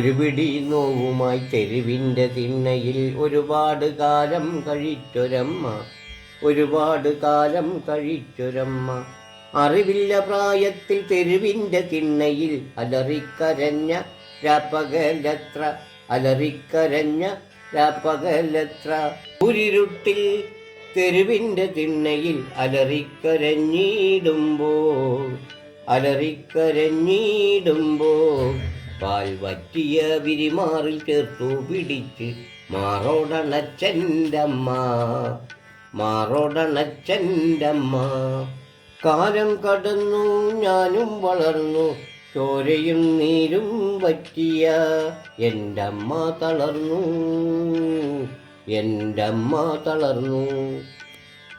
ഒരു പിടി നോവുമായി തെരുവിന്റെ തിണ്ണയിൽ ഒരുപാട് കാലം കഴിച്ചൊരമ്മ ഒരുപാട് കാലം കഴിച്ചൊരമ്മ. അറിവില്ല പ്രായത്തിൽ തെരുവിന്റെ തിണ്ണയിൽ അലറിക്കരഞ്ഞ രാപ്പകലത്ര അലറിക്കരഞ്ഞ രാപ്പകലത്ര. ഉരിരുട്ടിൽ തെരുവിന്റെ തിണ്ണയിൽ അലറിക്കരഞ്ഞിടുമ്പോൾ അലറിക്കരഞ്ഞിടുമ്പോൾ പാൽ വറ്റിയ വിരിമാറിൽ ചേർത്തു പിടിച്ച്. മാറോടണച്ചന്റമ്മ മാറോടണച്ചന്റമ്മ. കാലം കടന്നു ഞാനും വളർന്നു ചോരയും നീരും വറ്റിയ എന്റെ അമ്മ തളർന്നു. എന്റെ അമ്മ തളർന്നു.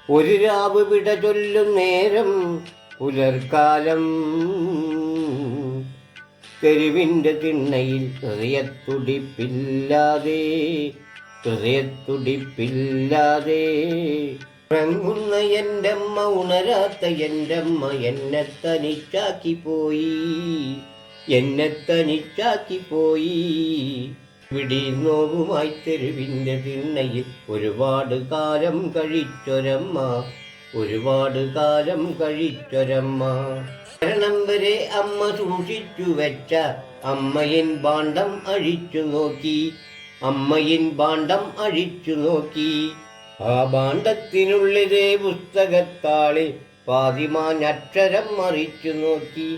ഒരു രാവ് വിട ചൊല്ലും നേരം പുലർക്കാലം തെരുവിന്റെ തിണ്ണയിൽ ഹൃദയത്തുടിപ്പില്ലാതെ ഹൃദയത്തുടിപ്പില്ലാതെ. ഉറങ്ങുന്ന എന്റെ അമ്മ ഉണരാത്ത എന്റെ അമ്മ എന്നെ തനിച്ചാക്കി പോയി എന്നെ തനിച്ചാക്കി പോയി. വിടി നോവുമായി തെരുവിന്റെ തിണ്ണയിൽ ഒരുപാട് കാലം കഴിച്ചൊരമ്മ ഒരുപാട് കാലം കഴിച്ചൊരമ്മ. മരണം വരെ അമ്മ സൂക്ഷിച്ചു വെച്ച അമ്മയിൻ ബാണ്ഡം അഴിച്ചു നോക്കി. അമ്മയിൻ ബാണ്ഡം അഴിച്ചു നോക്കി. ആ ബാണ്ഡത്തിനുള്ളിലെ പുസ്തകത്താളിൽ പാതിമാനക്ഷരം മറിച്ചു നോക്കി.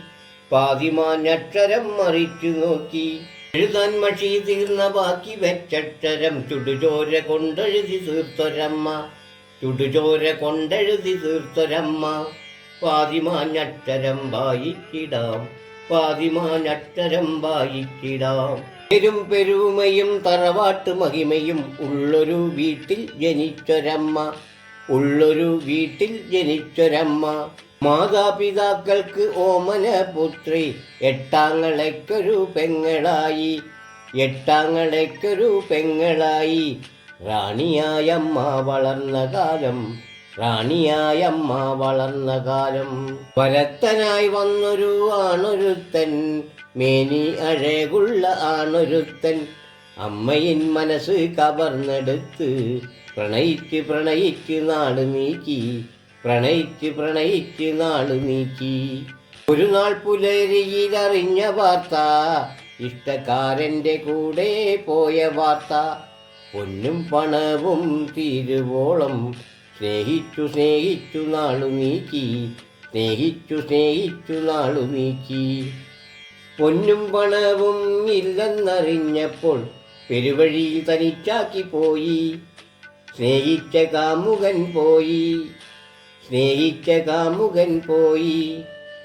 പാതിമാനക്ഷരം മറിച്ചു നോക്കി. എഴുതാൻ മഷി തീർന്ന ബാക്കി വെച്ചക്ഷരം ചുടുചോര കൊണ്ടെഴുതി തീർത്തൊരമ്മ. ചുടുചോര കൊണ്ടെഴുതി തീർത്തൊരമ്മ. പാതിമാനക്ഷരം വായിച്ചിടാം. പാതിമാനക്ഷരം വായിച്ചിടാം. പെരും പെരുമയും തറവാട്ട് മഹിമയും ഉള്ളൊരു വീട്ടിൽ ജനിച്ചൊരമ്മ. ഉള്ളൊരു വീട്ടിൽ ജനിച്ചൊരമ്മ. മാതാപിതാക്കൾക്ക് ഓമന പുത്രി എട്ടാങ്ങളയ്ക്കൊരു പെങ്ങളായി. എട്ടാങ്ങളയ്ക്കൊരു പെങ്ങളായി. റാണിയായമ്മ വളർന്ന കാലം റാണിയായമ്മ വളർന്ന കാലം വരത്തനായി വന്നൊരു ആണൊരുത്തൻ മേനി അഴകുള്ള ആണൊരുത്തൻ. അമ്മയിൻ മനസ്സ് കവർന്നെടുത്ത് പ്രണയിച്ച് പ്രണയിച്ച് നാട് നീക്കി പ്രണയിച്ച് പ്രണയിച്ച് നാട് നീക്കി. ഒരു നാൾ പുലരിയിൽ അറിഞ്ഞ വാർത്ത ഇഷ്ടക്കാരന്റെ കൂടെ പോയ വാർത്ത. പൊന്നും പണവും തീരുവോളം സ്നേഹിച്ചു സ്നേഹിച്ചു നാളു നീക്കി. സ്നേഹിച്ചു സ്നേഹിച്ചു നാളു നീക്കി. പൊന്നും പണവും ഇല്ലെന്നറിഞ്ഞപ്പോൾ പെരുവഴി തനിച്ചാക്കി പോയി. സ്നേഹിച്ച കാമുകൻ പോയി. സ്നേഹിച്ച കാമുകൻ പോയി.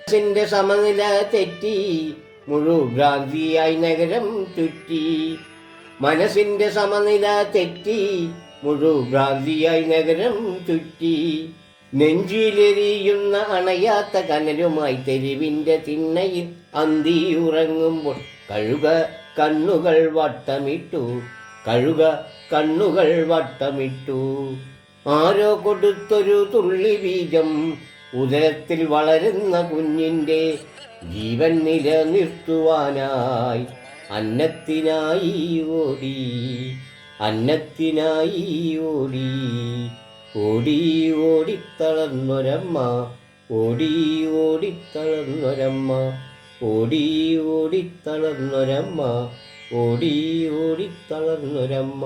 സിന്റെ സമനില തെറ്റി. മുഴുഭ്രാന്തിയായി നഗരം ചുറ്റി. മനസ്സിന്റെ സമനില തെറ്റി. മുഴുഭ്രാന്തിയായി നഗരം ചുറ്റി. നെഞ്ചിലെരിയുന്ന അണയാത്ത കനലുമായി തെരുവിന്റെ തിണ്ണയിൽ അന്തി ഉറങ്ങുമ്പോൾ കഴുക കണ്ണുകൾ വട്ടമിട്ടു. കഴുക കണ്ണുകൾ വട്ടമിട്ടു. ആരോ കൊടുത്തൊരു തുള്ളി ബീജം ഉദരത്തിൽ വളരുന്ന കുഞ്ഞിന്റെ ജീവൻ നിലനിർത്തുവാനായി അന്നത്തിനായി ഓടി. അന്നത്തിനായി ഓടി ഓടി ഓടിത്തളർന്നൊരമ്മ ഓടി ഓടിത്തളർന്നൊരമ്മ ഓടി ഓടിത്തളർന്നൊരമ്മ ഓടി ഓടിത്തളർന്നൊരമ്മ.